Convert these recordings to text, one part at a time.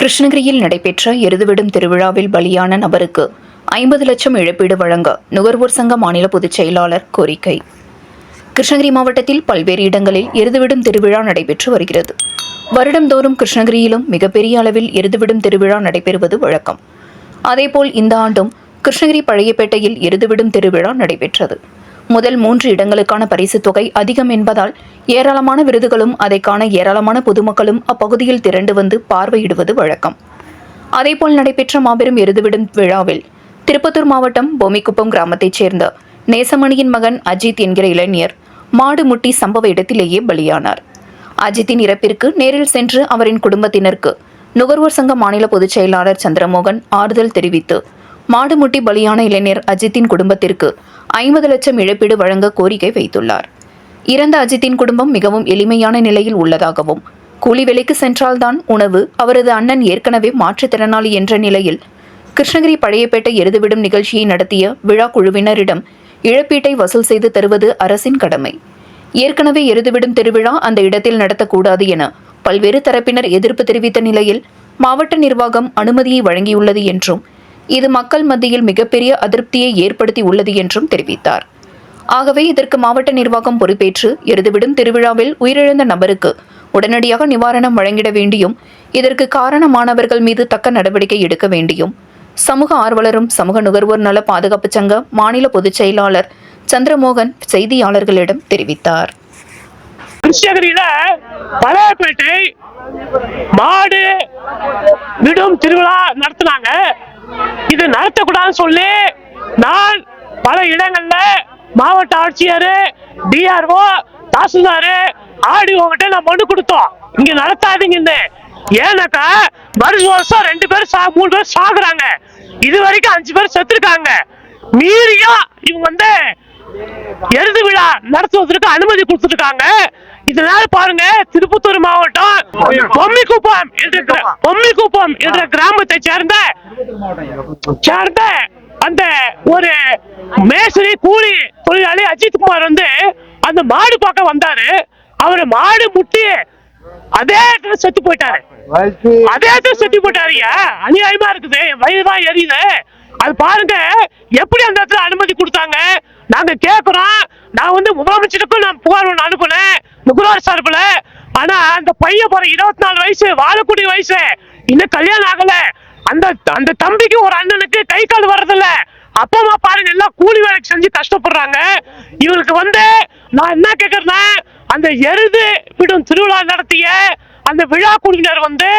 கிருஷ்ணகிரியில் நடைபெற்ற எருதுவிடும் திருவிழாவில் பலியான நபருக்கு ஐம்பது லட்சம் இழப்பீடு வழங்க நுகர்வோர் சங்க மாநில பொதுச் செயலாளர் கோரிக்கை. கிருஷ்ணகிரி மாவட்டத்தில் பல்வேறு இடங்களில் எருதுவிடும் திருவிழா நடைபெற்று வருகிறது. வருடந்தோறும் கிருஷ்ணகிரியிலும் மிகப்பெரிய அளவில் எருதுவிடும் திருவிழா நடைபெறுவது வழக்கம். அதேபோல் இந்த ஆண்டும் கிருஷ்ணகிரி பழையப்பேட்டையில் எருதுவிடும் திருவிழா நடைபெற்றது. முதல் மூன்று இடங்களுக்கான பரிசுத் தொகை அதிகம் என்பதால் ஏராளமான விருதுகளும் அதை காண ஏராளமான பொதுமக்களும் அப்பகுதியில் திரண்டு வந்து பார்வையிடுவது வழக்கம். அதேபோல் நடைபெற்ற மாபெரும் எருதுவிடும் விழாவில் திருப்பத்தூர் மாவட்டம் பொமிக்குப்பம் கிராமத்தைச் சேர்ந்த நேசமணியின் மகன் அஜித் என்கிற இளைஞர் மாடு முட்டி சம்பவ இடத்திலேயே பலியானார். அஜித்தின் இறப்பிற்கு நேரில் சென்று அவரின் குடும்பத்தினருக்கு நுகர்வோர் சங்க மாநில பொதுச் செயலாளர் சந்திரமோகன் ஆறுதல் தெரிவித்து மாடுமுட்டி பலியான இளைஞர் அஜித்தின் குடும்பத்திற்கு ஐம்பது லட்சம் இழப்பீடு வழங்க கோரிக்கை வைத்துள்ளார். இறந்த அஜித்தின் குடும்பம் மிகவும் எளிமையான நிலையில் உள்ளதாகவும் கூலி வேலைக்கு சென்றால்தான் உணவு அவரது அண்ணன் ஏற்கனவே மாற்றுத்திறனாளி என்ற நிலையில் கிருஷ்ணகிரி பழையப்பேட்டை எருதுவிடும் நிகழ்ச்சியை நடத்திய விழா குழுவினரிடம் இழப்பீட்டை வசூல் செய்து தருவது அரசின் கடமை. ஏற்கனவே எருதுவிடும் திருவிழா அந்த இடத்தில் நடத்தக்கூடாது என பல்வேறு தரப்பினர் எதிர்ப்பு தெரிவித்த நிலையில் மாவட்ட நிர்வாகம் அனுமதியை வழங்கியுள்ளது என்றும் இது மக்கள் மத்தியில் மிகப்பெரிய அதிருப்தியை ஏற்படுத்தி உள்ளது என்றும் தெரிவித்தார். ஆகவே இதற்கு மாவட்ட நிர்வாகம் பொறுப்பேற்று எருதுவிடும் திருவிழாவில் உயிரிழந்த நபருக்கு உடனடியாக நிவாரணம் வழங்கிட வேண்டியும் இதற்கு காரணமானவர்கள் மீது தக்க நடவடிக்கை எடுக்க வேண்டியும் சமூக ஆர்வலரும் சமூக நுகர்வோர் நல பாதுகாப்பு சங்க மாநில பொதுச் செயலாளர் சந்திரமோகன் செய்தியாளர்களிடம் தெரிவித்தார். கிருஷ்ணகிரியில பழையப்பேட்டை மாடு விடும் திருவிழா நடத்தினாங்க. நடத்தக்கூடாதுன்னு சொல்லி நான் பல இடங்கள்ல மாவட்ட ஆட்சியர் டிஆர்ஓ தாசில்தார் ஆடிஓ கிட்ட நான் மனு கொடுத்தோம். இங்க நடத்தாதீங்கன்னு. ஏன்னாக்கா வருஷம் வருஷம் ரெண்டு பேர் சா மூணு பேர் சாகுறாங்க. இது வரைக்கும் அஞ்சு பேர் செத்துருக்காங்க. மீறியும் இவங்க வந்து எருது விழா நடத்துவதற்கு அனுமதி கொடுத்துருக்காங்க. இதனால பாருங்க திருப்பத்தூர் மாவட்டம் பொம்மிக்குப்பம் என்ற கிரா- பொம்மிக்குப்பம் என்ற கிராமத்தை சேர்ந்த சேர்ந்த அந்த ஒரு மேசரி கூலி தொழிலாளி அஜித் குமார் வந்து அந்த மாடு பார்க்க வந்தாரு. அவரு மாடு முட்டி அதே இடத்துல செத்து போயிட்டாரு. அதே இடத்துல செத்து போயிட்டாருயா அநியாயமா இருக்குது. வயிறுதான் எரியுது. அது பாருங்க எப்படி அந்த இடத்துல அனுமதி கொடுத்தாங்க? நாங்க கேக்குறோம். நான் வந்து முதலமைச்சருக்கும் நான் புகார் ஒன்று அனுப்புனேன். நுகர்வோர் சார்பில். ஆனா அந்த பையன் போற இருபத்தி நாலு வயசு வாழக்கூடிய வயசு. இன்னும் கல்யாணம் ஆகல. அந்த அந்த தம்பிக்கு ஒரு அண்ணனுக்கு கை கால் வர்றதில்ல. அப்பா அம்மா பாருங்க எல்லாம் கூலி வேலைக்கு செஞ்சு கஷ்டப்படுறாங்க. இவருக்கு வந்து நான் என்ன கேக்குறேன்னா அந்த எருது விடும் திருவிழா நடத்திய அந்த விழா குழுவினர் வந்து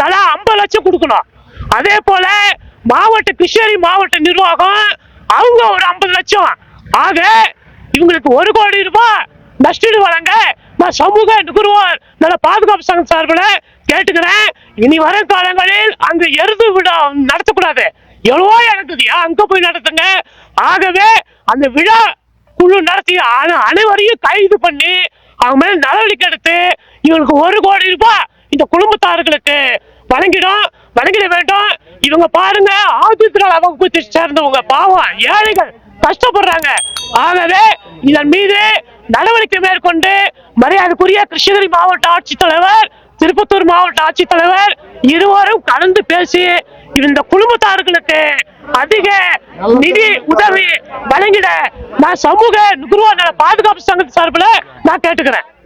தலா ஐம்பது லட்சம் கொடுக்கணும். அதே போல மாவட்ட கிருஷ்ணகிரி மாவட்ட நிர்வாகம் அவங்க ஒரு ஐம்பது லட்சம். ஆக இவங்களுக்கு ஒரு கோடி ரூபாய் நஷ்டீடு வழங்க நான் சமூக நுகர்வோர் நல்ல பாதுகாப்பு சங்கம் சார்பில் கேட்டுக்கிறேன். இனி வரும் காலங்களில் அங்கு எருது விழா நடத்தக்கூடாது. எவ்வளவோ நடக்குதுயா அங்க போய் நடத்துங்க? ஆகவே அந்த விழா குழு நடத்தி அனைவரையும் கைது பண்ணி அவங்க மேல நடவடிக்கை எடுத்து இவங்களுக்கு ஒரு கோடி ரூபாய் இந்த குடும்பத்தார்களுக்கு வழங்கிடும். வழங்கிட வேண்டும் இவங்க பாருங்க ஆதித்யநாள் வகுப்பு சேர்ந்தவங்க. பாவம் ஏழைகள் கஷ்டப்படுறாங்க. ஆகவே இதன் மீது நடவடிக்கை மேற்கொண்டு மரியாதைக்குரிய கிருஷ்ணகிரி மாவட்ட ஆட்சித்தலைவர் திருப்பத்தூர் மாவட்ட ஆட்சித்தலைவர் இருவரும் கலந்து பேசி இந்த குடும்பத்தார்களுக்கு அதிக நிதி உதவி வழங்கிட நான் சமூக நுகர்வோர் நல பாதுகாப்பு சங்கத்து சார்பில் நான் கேட்டுக்கிறேன்.